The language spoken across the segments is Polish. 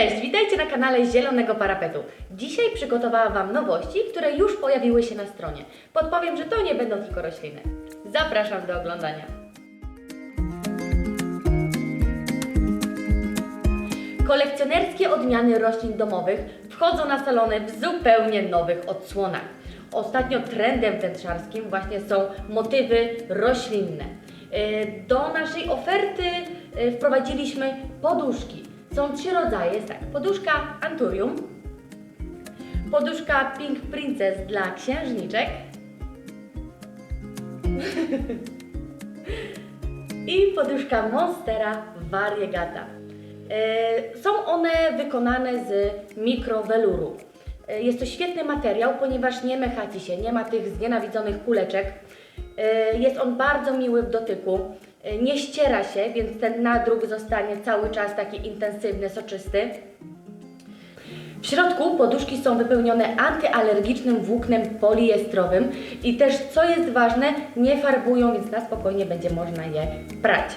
Cześć, witajcie na kanale Zielonego Parapetu. Dzisiaj przygotowałam Wam nowości, które już pojawiły się na stronie. Podpowiem, że to nie będą tylko rośliny. Zapraszam do oglądania. Kolekcjonerskie odmiany roślin domowych wchodzą na salony w zupełnie nowych odsłonach. Ostatnio trendem wnętrzarskim właśnie są motywy roślinne. Yy, Do naszej oferty yy, wprowadziliśmy poduszki. Są trzy rodzaje, jest tak, poduszka Anturium, poduszka Pink Princess dla księżniczek i poduszka Monstera Variegata. E, Są one wykonane z mikroweluru. E, Jest to świetny materiał, ponieważ nie mechaci się, nie ma tych znienawidzonych kuleczek. E, Jest on bardzo miły w dotyku, nie ściera się, więc ten nadruk zostanie cały czas taki intensywny, soczysty. W środku poduszki są wypełnione antyalergicznym włóknem poliestrowym i też, co jest ważne, nie farbują, więc na spokojnie będzie można je prać.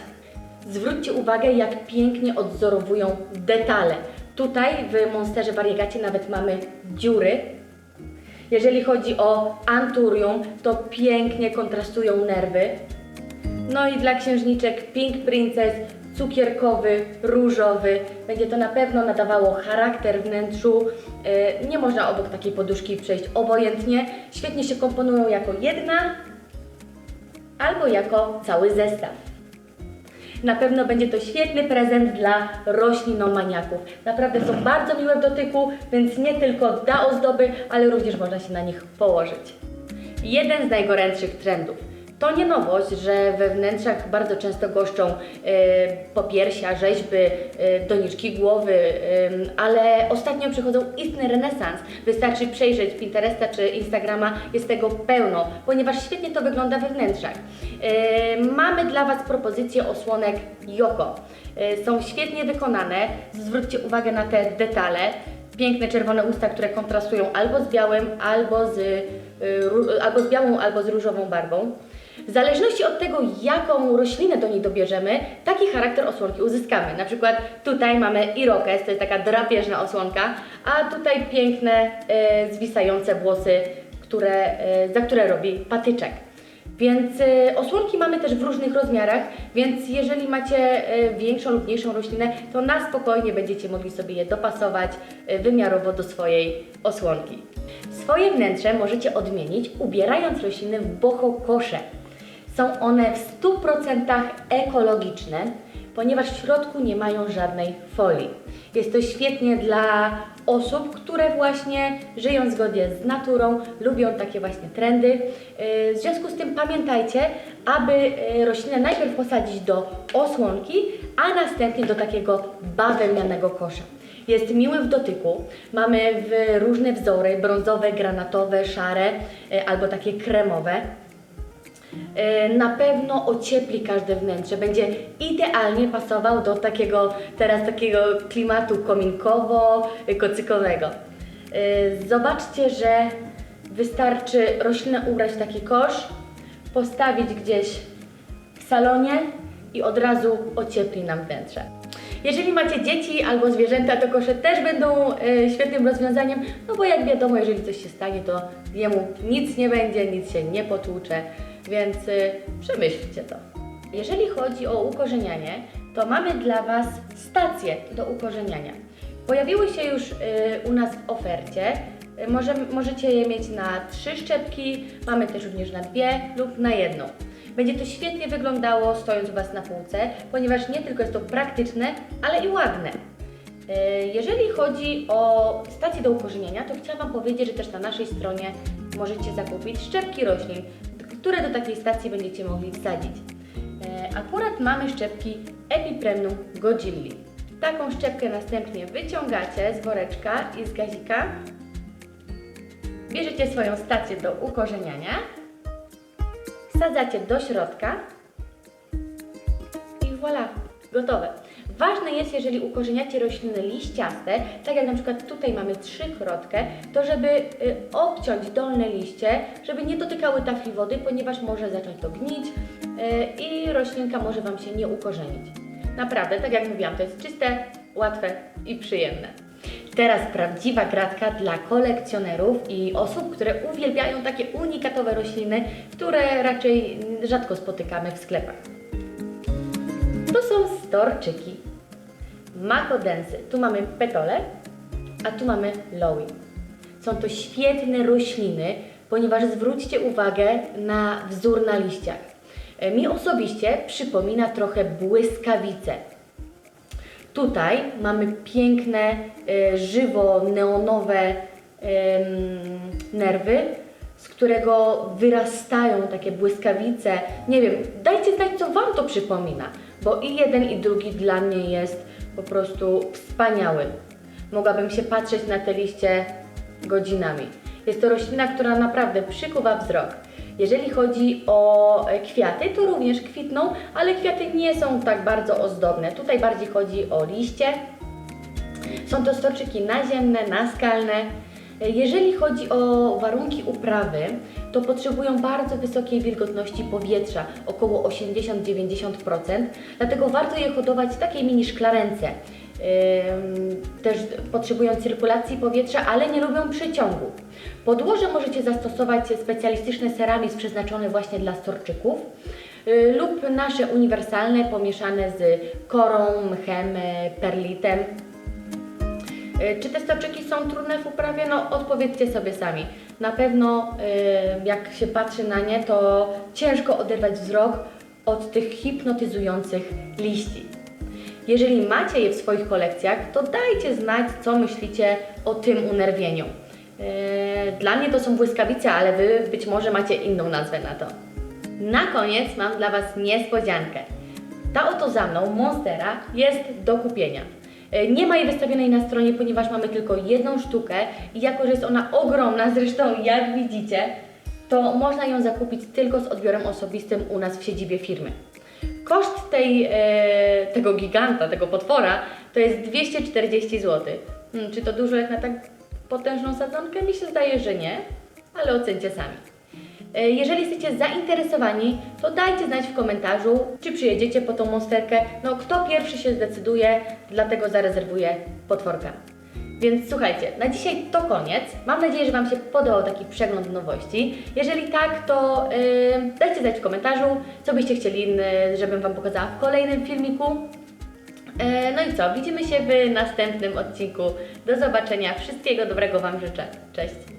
Zwróćcie uwagę, jak pięknie odzorowują detale. Tutaj w Monsterze Variegacie nawet mamy dziury. Jeżeli chodzi o anturium, to pięknie kontrastują nerwy. No i dla księżniczek Pink Princess cukierkowy, różowy. Będzie to na pewno nadawało charakter wnętrzu. Yy, Nie można obok takiej poduszki przejść obojętnie. Świetnie się komponują jako jedna albo jako cały zestaw. Na pewno będzie to świetny prezent dla roślinomaniaków. Naprawdę są bardzo miłe w dotyku, więc nie tylko da ozdoby, ale również można się na nich położyć. Jeden z najgorętszych trendów. To nie nowość, że we wnętrzach bardzo często goszczą e, popiersia, rzeźby, e, doniczki głowy, em, ale ostatnio przychodzą istny renesans. Wystarczy przejrzeć Pinteresta czy Instagrama, jest tego pełno, ponieważ świetnie to wygląda we wnętrzach. E, mamy dla Was propozycję osłonek Yoko. E, są świetnie wykonane, zwróćcie uwagę na te detale. Piękne czerwone usta, które kontrastują albo z białym, albo z, y, albo z białą, albo z różową barwą. W zależności od tego, jaką roślinę do niej dobierzemy, taki charakter osłonki uzyskamy. Na przykład tutaj mamy irokes, to jest taka drapieżna osłonka, a tutaj piękne, e, zwisające włosy, które, e, za które robi patyczek. Więc e, osłonki mamy też w różnych rozmiarach, więc jeżeli macie e, większą lub mniejszą roślinę, to na spokojnie będziecie mogli sobie je dopasować e, wymiarowo do swojej osłonki. Swoje wnętrze możecie odmienić ubierając rośliny w boho kosze. Są one w 100% ekologiczne, ponieważ w środku nie mają żadnej folii. Jest to świetnie dla osób, które właśnie żyją zgodnie z naturą, lubią takie właśnie trendy. Yy, W związku z tym pamiętajcie, aby yy, roślinę najpierw posadzić do osłonki, a następnie do takiego bawełnianego kosza. Jest miły w dotyku. Mamy różne wzory, brązowe, granatowe, szare yy, albo takie kremowe. E, na pewno ociepli każde wnętrze. Będzie idealnie pasował do takiego teraz takiego klimatu kominkowo-kocykowego. E, Zobaczcie, że wystarczy roślinę ubrać taki kosz, postawić gdzieś w salonie i od razu ociepli nam wnętrze. Jeżeli macie dzieci albo zwierzęta, to kosze też będą e, świetnym rozwiązaniem, no bo jak wiadomo, jeżeli coś się stanie, to jemu nic nie będzie, nic się nie potłucze, więc e, przemyślcie to. Jeżeli chodzi o ukorzenianie, to mamy dla Was stacje do ukorzeniania. Pojawiły się już e, u nas w ofercie. Może, możecie je mieć na trzy szczepki, mamy też również na dwie lub na jedną. Będzie to świetnie wyglądało stojąc u Was na półce, ponieważ nie tylko jest to praktyczne, ale i ładne. E, Jeżeli chodzi o stacje do ukorzeniania, to chciałam Wam powiedzieć, że też na naszej stronie możecie zakupić szczepki roślin, które do takiej stacji będziecie mogli wsadzić. E, Akurat mamy szczepki Epipremnum Godzilli. Taką szczepkę następnie wyciągacie z woreczka i z gazika. Bierzecie swoją stację do ukorzeniania, wsadzacie do środka i voilà, gotowe. Ważne jest, jeżeli ukorzeniacie rośliny liściaste, tak jak na przykład tutaj mamy trzykrotkę, to żeby y, obciąć dolne liście, żeby nie dotykały tafli wody, ponieważ może zacząć to gnić y, i roślinka może Wam się nie ukorzenić. Naprawdę, tak jak mówiłam, to jest czyste łatwe i przyjemne. Teraz prawdziwa gratka dla kolekcjonerów i osób, które uwielbiają takie unikatowe rośliny, które raczej rzadko spotykamy w sklepach. To są storczyki. Makodensy. Tu mamy petole, a tu mamy lowy. Są to świetne rośliny, ponieważ zwróćcie uwagę na wzór na liściach. E, Mi osobiście przypomina trochę błyskawice. Tutaj mamy piękne, e, żywo neonowe nerwy, z którego wyrastają takie błyskawice. Nie wiem, dajcie znać, co Wam to przypomina, bo i jeden, i drugi dla mnie jest po prostu wspaniały. Mogłabym się patrzeć na te liście godzinami. Jest to roślina, która naprawdę przykuwa wzrok. Jeżeli chodzi o e, kwiaty, to również kwitną, ale kwiaty nie są tak bardzo ozdobne. Tutaj bardziej chodzi o liście. Są to storczyki naziemne, naskalne. Jeżeli chodzi o warunki uprawy, to potrzebują bardzo wysokiej wilgotności powietrza, około 80-90%, dlatego warto je hodować w takiej mini szklarence. Też potrzebują cyrkulacji powietrza, ale nie lubią przeciągu. Podłoże możecie zastosować specjalistyczne ceramizm przeznaczone właśnie dla storczyków y, lub nasze uniwersalne pomieszane z korą, mchem, perlitem. Y, Czy te storczyki są trudne w uprawie? No odpowiedzcie sobie sami. Na pewno y, jak się patrzy na nie, to ciężko oderwać wzrok od tych hipnotyzujących liści. Jeżeli macie je w swoich kolekcjach, to dajcie znać, co myślicie o tym unerwieniu. Yy, Dla mnie to są błyskawice, ale Wy być może macie inną nazwę na to. Na koniec mam dla Was niespodziankę. Ta oto za mną, Monstera, jest do kupienia. Yy, Nie ma jej wystawionej na stronie, ponieważ mamy tylko jedną sztukę i jako, że jest ona ogromna, zresztą jak widzicie, to można ją zakupić tylko z odbiorem osobistym u nas w siedzibie firmy. Koszt tej, e, tego giganta, tego potwora to jest 240 zł. Hmm, czy to dużo jak na tak potężną sadzonkę? Mi się zdaje, że nie, ale ocencie sami. E, Jeżeli jesteście zainteresowani, to dajcie znać w komentarzu, czy przyjedziecie po tą monsterkę. No, kto pierwszy się zdecyduje, dlatego zarezerwuję potworkę. Więc słuchajcie, na dzisiaj to koniec. Mam nadzieję, że Wam się podobał taki przegląd nowości. Jeżeli tak, to yy, dajcie znać w komentarzu, co byście chcieli, yy, żebym Wam pokazała w kolejnym filmiku. Yy, no i co, widzimy się w następnym odcinku. Do zobaczenia. Wszystkiego dobrego Wam życzę. Cześć!